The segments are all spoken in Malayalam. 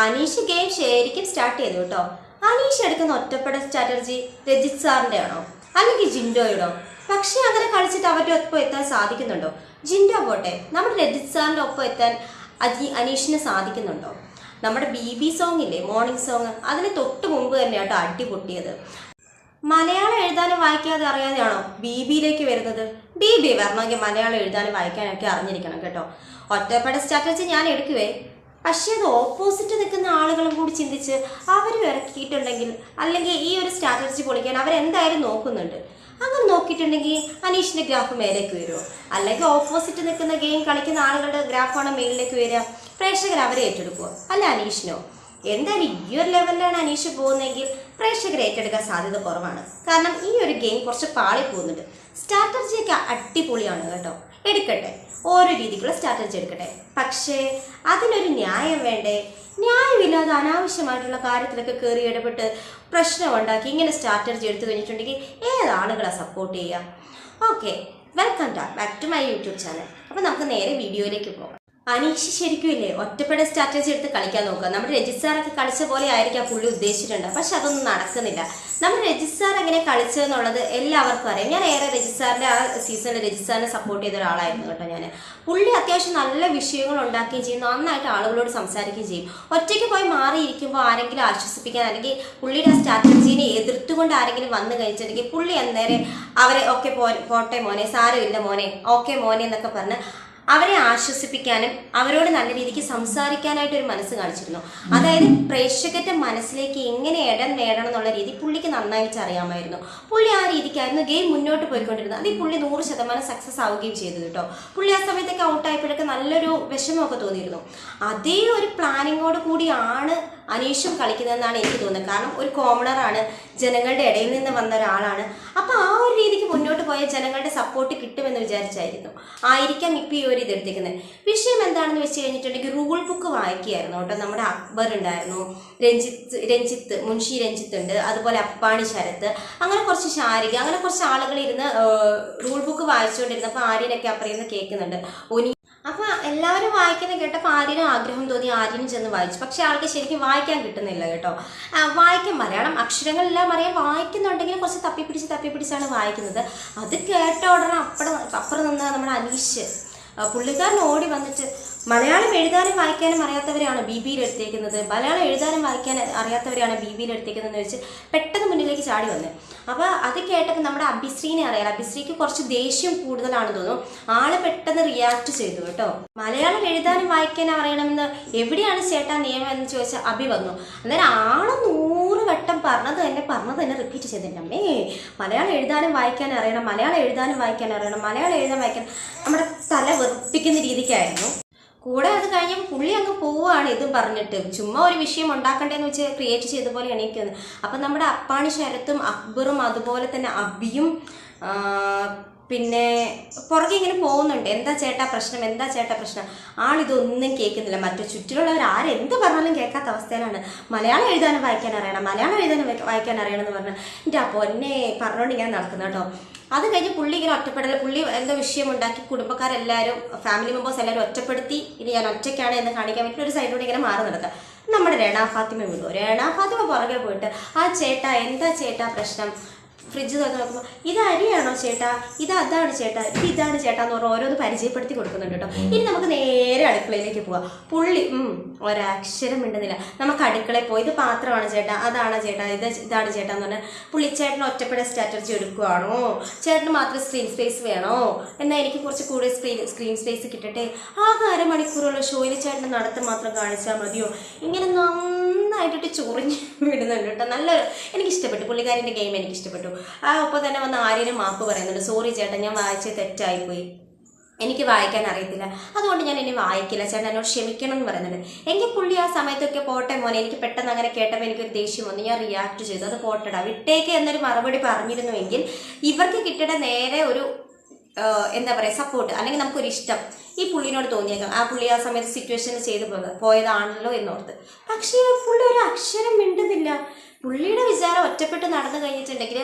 അനീഷ് ഗെയിം ശരിക്കും സ്റ്റാർട്ട് ചെയ്തു കേട്ടോ. അനീഷ് എടുക്കുന്ന ഒറ്റപ്പെട സ്ട്രാറ്റജി രജിത് സാറിന്റെ ആണോ അല്ലെങ്കിൽ ജിൻഡോയുടോ? പക്ഷെ അങ്ങനെ കളിച്ചിട്ട് അവരുടെ ഒപ്പം എത്താൻ സാധിക്കുന്നുണ്ടോ? ജിൻഡോ പോട്ടെ നമ്മുടെ രജിത് സാറിന്റെ ഒപ്പം എത്താൻ അജി അനീഷിന് സാധിക്കുന്നുണ്ടോ? നമ്മുടെ ബി ബി സോങ് ഇല്ലേ മോർണിംഗ് സോങ് അതിന് തൊട്ട് മുമ്പ് തന്നെ കേട്ടോ അടി പൊട്ടിയത് മലയാളം എഴുതാനും വായിക്കാതെ അറിയാതെയാണോ ബി ബിയിലേക്ക് വരുന്നത്? ബി ബി വരണമെങ്കിൽ മലയാളം എഴുതാനും വായിക്കാനൊക്കെ അറിഞ്ഞിരിക്കണം കേട്ടോ. ഒറ്റപ്പെട്ട സ്ട്രാറ്റജി ഞാൻ എടുക്കുവേ. പക്ഷേ അത് ഓപ്പോസിറ്റ് നിൽക്കുന്ന ആളുകളും കൂടി ചിന്തിച്ച് അവർ ഇറക്കിയിട്ടുണ്ടെങ്കിൽ അല്ലെങ്കിൽ ഈ ഒരു സ്ട്രാറ്റജി പൊളിക്കാൻ അവരെന്തായാലും നോക്കുന്നുണ്ട്. അങ്ങനെ നോക്കിയിട്ടുണ്ടെങ്കിൽ അനീഷിന്റെ ഗ്രാഫ് മേലേക്ക് വരുമോ അല്ലെങ്കിൽ ഓപ്പോസിറ്റ് നിൽക്കുന്ന ഗെയിം കളിക്കുന്ന ആളുകളുടെ ഗ്രാഫാണ് മേളിലേക്ക് വരിക? പ്രേക്ഷകർ അവരെ ഏറ്റെടുക്കുമോ അല്ല അനീഷിനോ? എന്തായാലും ഈ ഒരു ലെവലിലാണ് അനീഷ് പോകുന്നതെങ്കിൽ പ്രേക്ഷകർ ഏറ്റെടുക്കാൻ സാധ്യത കുറവാണ്. കാരണം ഈ ഒരു ഗെയിം കുറച്ച് പാളി പോകുന്നുണ്ട്. സ്ട്രാറ്റജിയൊക്കെ അടിപൊളിയാണ് കേട്ടോ. എടുക്കട്ടെ. ഓരോ രീതിക്കുള്ള സ്ട്രാറ്റജി എടുക്കട്ടെ. പക്ഷേ അതിനൊരു ന്യായം വേണ്ടേ? ന്യായമില്ലാതെ അനാവശ്യമായിട്ടുള്ള കാര്യത്തിലൊക്കെ കയറി ഇടപെട്ട് പ്രശ്നമുണ്ടാക്കി ഇങ്ങനെ സ്ട്രാറ്റജി എടുത്തു കഴിഞ്ഞിട്ടുണ്ടെങ്കിൽ ഏതാളുകളെ സപ്പോർട്ട് ചെയ്യുക? Okay welcome back to my YouTube channel അപ്പോൾ നമുക്ക് നേരെ വീഡിയോയിലേക്ക് പോകാം. അനീഷ് ശരിക്കും ഇല്ലേ? ഒറ്റപ്പെടെ സ്ട്രാറ്റജി എടുത്ത് കളിക്കാൻ നോക്കുക. നമ്മുടെ രജിത് സാറൊക്കെ കളിച്ച പോലെ ആയിരിക്കാം പുള്ളി ഉദ്ദേശിച്ചിട്ടുണ്ട്. പക്ഷെ അതൊന്നും നടക്കുന്നില്ല. നമ്മുടെ രജിത് സാർ എങ്ങനെ കളിച്ചതെന്നുള്ളത് എല്ലാവർക്കും അറിയാം. ഞാൻ ഏറെ രജിത് ആ സീസണിൽ രജിത് സപ്പോർട്ട് ചെയ്ത ഒരാളായിരുന്നു കേട്ടോ ഞാൻ പുള്ളി അത്യാവശ്യം നല്ല വിഷയങ്ങൾ ഉണ്ടാക്കുകയും ചെയ്യും നന്നായിട്ട് ആളുകളോട് സംസാരിക്കുകയും ചെയ്യും. ഒറ്റയ്ക്ക് പോയി മാറിയിരിക്കുമ്പോൾ ആരെങ്കിലും ആശ്വസിപ്പിക്കാൻ അല്ലെങ്കിൽ പുള്ളിയുടെ ആ സ്ട്രാറ്റജീനെ എതിർത്തുകൊണ്ട് ആരെങ്കിലും വന്നു കഴിച്ചിട്ടുണ്ടെങ്കിൽ പുള്ളി അന്നേരം അവരെ ഓക്കെ പോ പോട്ടെ മോനെ സാരമില്ല മോനെ ഓക്കെ മോനെ എന്നൊക്കെ പറഞ്ഞ് അവരെ ആശ്വസിപ്പിക്കാനും അവരോട് നല്ല രീതിക്ക് സംസാരിക്കാനായിട്ട് ഒരു മനസ്സ് കാണിച്ചിരുന്നു. അതായത് പ്രേക്ഷകന്റെ മനസ്സിലേക്ക് എങ്ങനെ ഇടം നേടണം എന്നുള്ള രീതി പുള്ളിക്ക് നന്നായിട്ട് അറിയാമായിരുന്നു. പുള്ളി ആ രീതിക്കായിരുന്നു ഗെയിം മുന്നോട്ട് പോയിക്കൊണ്ടിരുന്നത്. അതിൽ പുള്ളി നൂറ് ശതമാനം സക്സസ് ആവുകയും ചെയ്തു കേട്ടോ. പുള്ളി ആ സമയത്തൊക്കെ ഔട്ടായപ്പോഴൊക്കെ നല്ലൊരു വിഷമമൊക്കെ തോന്നിയിരുന്നു. അതേ ഒരു പ്ലാനിങ്ങോട് കൂടിയാണ് അനീഷും കളിക്കുന്നതെന്നാണ് എനിക്ക് തോന്നുന്നത്. കാരണം ഒരു കോമണറാണ് ജനങ്ങളുടെ ഇടയിൽ നിന്ന് വന്ന ഒരാളാണ്. അപ്പോൾ ആ ഒരു രീതിക്ക് മുന്നോട്ട് പോയ ജനങ്ങളുടെ സപ്പോർട്ട് കിട്ടുമെന്ന് വിചാരിച്ചായിരുന്നു. ആയിരിക്കാം ഇപ്പം ഈ ഒരു ഇതെടുത്തിരിക്കുന്നത് വിഷയം എന്താണെന്ന് വെച്ച് കഴിഞ്ഞിട്ടുണ്ടെങ്കിൽ റൂൾ ബുക്ക് വായിക്കുകയായിരുന്നു കേട്ടോ. നമ്മുടെ അക്ബർ ഉണ്ടായിരുന്നു രഞ്ജിത്ത് രഞ്ജിത്ത് മുൻഷി രഞ്ജിത്ത് ഉണ്ട്. അതുപോലെ അപ്പാണി ശരത്ത്. അങ്ങനെ കുറച്ച് ശാരിക അങ്ങനെ കുറച്ച് ആളുകൾ ഇരുന്ന് റൂൾ ബുക്ക് വായിച്ചുകൊണ്ടിരുന്നപ്പോൾ ആര്യനൊക്കെ അപ്പുറം കേൾക്കുന്നുണ്ട്. ഒനി അപ്പൊ എല്ലാവരും വായിക്കുന്ന കേട്ടപ്പോൾ ആര്യനും ആഗ്രഹം തോന്നി ആര്യനും ചെന്ന് വായിച്ചു. പക്ഷെ ആൾക്ക് ശരിക്കും വായിക്കാൻ കിട്ടുന്നില്ല കേട്ടോ. വായിക്കാൻ മലയാളം അക്ഷരങ്ങളെല്ലാം അറിയാൻ വായിക്കുന്നുണ്ടെങ്കിൽ കുറച്ച് തപ്പിപ്പിടിച്ച് തപ്പിപ്പിടിച്ചാണ് വായിക്കുന്നത്. അത് കേട്ട ഉടനെ അപ്പുറം അപ്പുറം നിന്ന് നമ്മുടെ അനീഷ് പുള്ളിക്കാരൻ ഓടി വന്നിട്ട് മലയാളം എഴുതാനും വായിക്കാനും അറിയാത്തവരെയാണ് ബി ബിയിൽ എടുത്തേക്കുന്നത് മലയാളം എഴുതാനും വായിക്കാൻ അറിയാത്തവരെയാണ് ബി ബിയിൽ എടുത്തേക്കുന്നതെന്ന് വെച്ച് പെട്ടെന്ന് മുന്നിലേക്ക് ചാടി വന്നത് അപ്പോൾ അത് കേട്ടപ്പോൾ നമ്മുടെ അഭിശ്രീനെ അറിയാം അഭിശ്രീക്ക് കുറച്ച് ദേഷ്യം കൂടുതലാണെന്ന് തോന്നുന്നു. ആൾ പെട്ടെന്ന് റിയാക്ട് ചെയ്തു കേട്ടോ. മലയാളം എഴുതാനും വായിക്കാനും അറിയണമെന്ന് എവിടെയാണ് ചേട്ടാ നിയമം എന്ന് ചോദിച്ചാൽ അഭി വന്നു. അന്നേരം ആൾ നൂറ് വട്ടം പറഞ്ഞത് തന്നെ പറഞ്ഞത് തന്നെ റിപ്പീറ്റ് ചെയ്തിട്ടുണ്ട് അമ്മേ മലയാളം എഴുതാനും വായിക്കാനും അറിയണം. മലയാളം എഴുതാനും വായിക്കാനും അറിയണം. മലയാളം എഴുതാൻ വായിക്കാൻ നമ്മുടെ തല വെറുപ്പിക്കുന്ന രീതിക്കായിരുന്നു. കൂടെ അത് കഴിഞ്ഞപ്പോൾ പുള്ളി അങ്ങ് പോവുകയാണ് ഇതും പറഞ്ഞിട്ട്. ചുമ്മാ ഒരു വിഷയം ഉണ്ടാക്കണ്ടേന്ന് വെച്ച് ക്രിയേറ്റ് ചെയ്ത പോലെ എണീക്കുന്നത് അപ്പം നമ്മുടെ അപ്പാണി ശരത്തും അക്ബറും അതുപോലെ തന്നെ അബിയും പിന്നെ പുറകെ ഇങ്ങനെ പോകുന്നുണ്ട്. എന്താ ചേട്ടാ പ്രശ്നം? എന്താ ചേട്ടാ പ്രശ്നം? ആളിതൊന്നും കേൾക്കുന്നില്ല. മറ്റു ചുറ്റിലുള്ളവർ ആരെന്ത് പറഞ്ഞാലും കേൾക്കാത്ത അവസ്ഥയിലാണ്. മലയാളം എഴുതാനും വായിക്കാൻ അറിയണം. മലയാളം എഴുതാനും വായിക്ക- വായിക്കാൻ അറിയണം എന്ന് പറഞ്ഞാൽ എന്റെ ആ പൊന്നെ പറഞ്ഞുകൊണ്ട് ഇങ്ങനെ നടക്കുന്നു കേട്ടോ. അത് കഴിഞ്ഞ് പുള്ളി ഇങ്ങനെ ഒറ്റപ്പെടൽ പുള്ളി എന്തോ വിഷയം ഉണ്ടാക്കി കുടുംബക്കാരെല്ലാവരും ഫാമിലി മെമ്പേഴ്സ് എല്ലാവരും ഒറ്റപ്പെടുത്തി. ഇനി ഞാൻ ഒറ്റയ്ക്കാണ് എന്ന് കാണിക്കാൻ വേണ്ടി ഒരു സൈഡിലൂടെ ഇങ്ങനെ മാറി നടക്കുക നമ്മുടെ രണാ ഫാത്തിമ വിടുമോ രണാ ഫാത്തിമ പുറകെ പോയിട്ട് ആ ചേട്ടാ എന്താ ചേട്ടാ പ്രശ്നം? ഫ്രിഡ്ജ് തുറന്ന് നോക്കുമ്പോൾ ഇത് അരിയാണോ ചേട്ടാ? ഇത് അതാണ് ചേട്ടാ. ഇത് ഇതാണ് ചേട്ടാ എന്ന് പറഞ്ഞാൽ ഓരോന്ന് പരിചയപ്പെടുത്തി കൊടുക്കുന്നുണ്ട് കേട്ടോ. ഇനി നമുക്ക് നേരെ അടുക്കളയിലേക്ക് പോവാം. പുള്ളി ഒരക്ഷരം മിണ്ടുന്നില്ല. നമുക്ക് അടുക്കളയിൽ പോയി ഇത് പാത്രമാണ് ചേട്ടാ അതാണ് ചേട്ടാ ഇത് ഇതാണ് ചേട്ടാ എന്ന് പറഞ്ഞാൽ പുള്ളി ചേട്ടൻ ഒറ്റപ്പെട്ട സ്ട്രാറ്റജി എടുക്കുവാണോ? ചേട്ടന് മാത്രം സ്ക്രീൻ സ്പേസ് വേണോ? എന്നാൽ എനിക്ക് കുറച്ച് കൂടുതൽ സ്ക്രീൻ സ്ക്രീൻ സ്പേസ് കിട്ടട്ടെ? ആകെ അരമണിക്കൂറുള്ള ഷോയിൽ ചേട്ടന്റെ നടത്തം മാത്രം കാണിച്ചാൽ മതിയോ? ഇങ്ങനെ നന്നായിട്ടിട്ട് ചൊറിഞ്ഞ് വിടുന്നുണ്ട് കേട്ടോ. നല്ല എനിക്ക് ഇഷ്ടപ്പെട്ടു പുള്ളിക്കാരിന്റെ ഗെയിം എനിക്ക് ഇഷ്ടപ്പെട്ടു ആ ഒപ്പം തന്നെ വന്ന് ആര്യനും മാപ്പ് പറയുന്നുണ്ട് സോറി ചേട്ടാ ഞാൻ വായിച്ചത് തെറ്റായിപ്പോയി. എനിക്ക് വായിക്കാൻ അറിയത്തില്ല. അതുകൊണ്ട് ഞാൻ ഇനി വായിക്കില്ല. ചേട്ടൻ എന്നോട് ക്ഷമിക്കണം എന്ന് പറയുന്നുണ്ട്. എങ്കിൽ പുള്ളി ആ സമയത്തൊക്കെ പോട്ടെ മോനെ. എനിക്ക് പെട്ടെന്ന് അങ്ങനെ കേട്ടപ്പോൾ എനിക്കൊരു ദേഷ്യം വന്നു. ഞാൻ റിയാക്ട് ചെയ്തു. അത് പോട്ടടാ. വിട്ടേക്ക് എന്നൊരു മറുപടി പറഞ്ഞിരുന്നുവെങ്കിൽ ഇവർക്ക് കിട്ടേണ്ട നേരെ ഒരു എന്താ പറയുക സപ്പോർട്ട് അല്ലെങ്കിൽ നമുക്കൊരു ഇഷ്ടം ഈ പുള്ളിനോട് തോന്നിയേക്കാം. ആ പുള്ളി ആ സമയത്ത് സിറ്റുവേഷൻ ചെയ്ത് പോകുന്നത് പോയതാണല്ലോ എന്നോർത്ത്. പക്ഷേ പുള്ളി ഒരു അക്ഷരം മിണ്ടുന്നില്ല. പുള്ളിയുടെ വിചാരം ഒറ്റപ്പെട്ട് നടന്നു കഴിഞ്ഞിട്ടുണ്ടെങ്കിൽ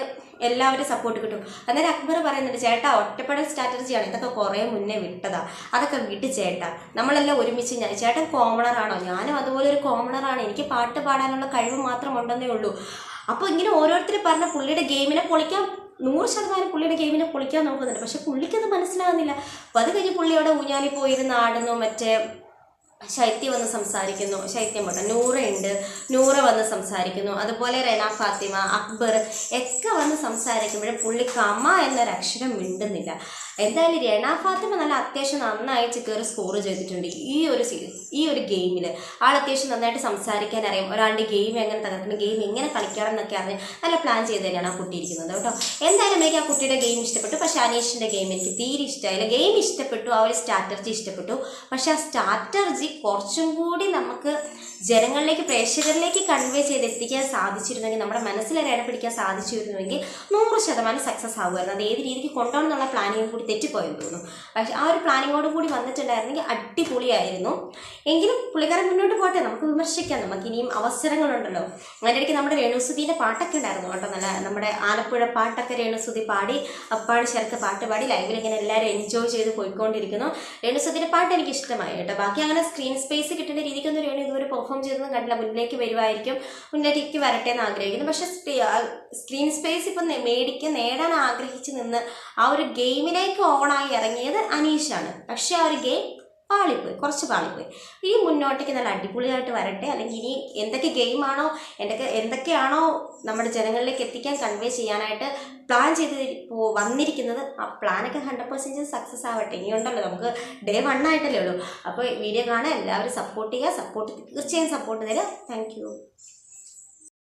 എല്ലാവരും സപ്പോർട്ട് കിട്ടും. അന്നേരം അക്ബർ പറയുന്നുണ്ട് ചേട്ടാ ഒറ്റപ്പെടൽ സ്ട്രാറ്റജിയാണ് ഇതൊക്കെ കുറേ മുന്നേ വിട്ടതാ. അതൊക്കെ വിട്ട് ചേട്ടാ. നമ്മളെല്ലാം ഒരുമിച്ച് ഞാൻ ചേട്ടൻ കോമണറാണോ ഞാനും അതുപോലെ ഒരു കോമണറാണ് എനിക്ക് പാട്ട് പാടാനുള്ള കഴിവ് മാത്രം ഉണ്ടെന്നേ ഉള്ളൂ. അപ്പോൾ ഇങ്ങനെ ഓരോരുത്തർ പറഞ്ഞ പുള്ളിയുടെ ഗെയിമിനെ പൊളിക്കാൻ നൂറ് ശതമാനം പുള്ളിയുടെ ഗെയിമിനെ പൊളിക്കാൻ നോക്കുന്നുണ്ട്. പക്ഷെ പുള്ളിക്കത് മനസ്സിലാകുന്നില്ല. അപ്പോൾ അത് കഴിഞ്ഞ് പുള്ളി അവിടെ ഊഞ്ഞാലി പോയിരുന്ന് ആടുന്നു മറ്റേ ശൈത്യ വന്ന് സംസാരിക്കുന്നു. ശൈത്യം പോട്ടെ ഉണ്ട്. നൂറ വന്ന് സംസാരിക്കുന്നു. അതുപോലെ റെന ഫാത്തിമ അക്ബർ ഒക്കെ വന്ന് സംസാരിക്കുമ്പോഴും പുള്ളി കമ എന്നൊരു അക്ഷരം മിണ്ടുന്നില്ല. എന്തായാലും റെന ഫാത്തിമ നല്ല അത്യാവശ്യം നന്നായിട്ട് കയറി സ്കോർ ചെയ്തിട്ടുണ്ട് ഈ ഒരു ഈ ഒരു ഗെയിമിൽ ആൾ അത്യാവശ്യം നന്നായിട്ട് സംസാരിക്കാൻ അറിയാം. ഒരാളുടെ ഗെയിം എങ്ങനെ തകർക്കണം ഗെയിം എങ്ങനെ കളിക്കണം എന്നൊക്കെ അറിഞ്ഞ് നല്ല പ്ലാൻ ചെയ്ത് തന്നെയാണ് ആ കുട്ടി ഇരിക്കുന്നത് കേട്ടോ. എന്തായാലും എനിക്ക് ആ കുട്ടിയുടെ ഗെയിം ഇഷ്ടപ്പെട്ടു. പക്ഷേ അനീഷിന്റെ ഗെയിം എനിക്ക് തീരെ ഇഷ്ടമായില്ല. ഗെയിം ഇഷ്ടപ്പെട്ടു ആ ഒരു സ്ട്രാറ്റർജി ഇഷ്ടപ്പെട്ടു. പക്ഷേ ആ സ്ട്രാറ്റജി കുറച്ചും കൂടി നമുക്ക് ജനങ്ങളിലേക്ക് പ്രേക്ഷകരിലേക്ക് കൺവേ ചെയ്ത് എത്തിക്കാൻ സാധിച്ചിരുന്നെങ്കിൽ നമ്മുടെ മനസ്സിലൊരു ഇട പിടിക്കാൻ സാധിച്ചിരുന്നുവെങ്കിൽ നൂറ് ശതമാനം സക്സസ് ആകുമായിരുന്നു അത് ഏത് രീതിക്ക് കൊണ്ടുപോകണം എന്നുള്ള പ്ലാനിങ് കൂടി തെറ്റിപ്പോയെന്ന് തോന്നുന്നു. പക്ഷെ ആ ഒരു പ്ലാനിങ്ങോട് കൂടി വന്നിട്ടുണ്ടായിരുന്നെങ്കിൽ അടിപൊളിയായിരുന്നു. എങ്കിലും പുള്ളിക്കാരൻ മുന്നോട്ട് പോട്ടെ നമുക്ക് വിമർശിക്കാം. നമുക്ക് ഇനിയും അവസരങ്ങളുണ്ടല്ലോ. അതിന്റെ ഇടയ്ക്ക് നമ്മുടെ രേണുസുതിന്റെ പാട്ടൊക്കെ ഉണ്ടായിരുന്നു കേട്ടോ. നല്ല നമ്മുടെ ആലപ്പുഴ പാട്ടൊക്കെ രേണുസുതി പാടി അപ്പാട് ശരത്ത് പാട്ട് പാടി ലൈവിൽ ഇങ്ങനെ എല്ലാവരും എൻജോയ് ചെയ്ത് പോയിക്കൊണ്ടിരിക്കുന്നു. രേണുസുതിന്റെ പാട്ട് എനിക്ക് ഇഷ്ടമായി കേട്ടോ. ബാക്കി അങ്ങനെ സ്ക്രീൻ സ്പേസ് കിട്ടുന്ന രീതിക്കൊന്നും രേണു ഇതുവരെ പെർഫോം ചെയ്തൊന്നും കണ്ടില്ല മുന്നിലേക്ക് വരുമായിരിക്കും മുന്നിലേക്ക് വരട്ടെ എന്ന് ആഗ്രഹിക്കുന്നു. പക്ഷെ സ്ക്രീൻ സ്പേസ് ഇപ്പം മേടിക്കാൻ നേടാൻ ആഗ്രഹിച്ച് നിന്ന് ആ ഒരു ഗെയിമിലേക്ക് ഓണായി ഇറങ്ങിയത് അനീഷാണ് പക്ഷെ ആ ഒരു ഗെയിം പാളിപ്പോയി കുറച്ച് പാളിപ്പോയി. ഈ മുന്നോട്ടേക്ക് നല്ല അടിപൊളിയായിട്ട് വരട്ടെ അല്ലെങ്കിൽ ഇനി എന്തൊക്കെ ഗെയിമാണോ എന്തൊക്കെ എന്തൊക്കെയാണോ നമ്മുടെ ജനങ്ങളിലേക്ക് എത്തിക്കാൻ കൺവേ ചെയ്യാനായിട്ട് പ്ലാൻ ചെയ്ത് വന്നിരിക്കുന്നത് ആ പ്ലാനൊക്കെ ഹൺഡ്രഡ് പെർസെന്റേജ് സക്സസ് ആവട്ടെ. ഇനിയുണ്ടല്ലോ നമുക്ക് ഡേ വൺ ആയിട്ടല്ലേ ഉള്ളൂ. അപ്പോൾ വീഡിയോ കാണാൻ എല്ലാവരും സപ്പോർട്ട് ചെയ്യുക സപ്പോർട്ട് തീർച്ചയായും സപ്പോർട്ട് തരിക. താങ്ക്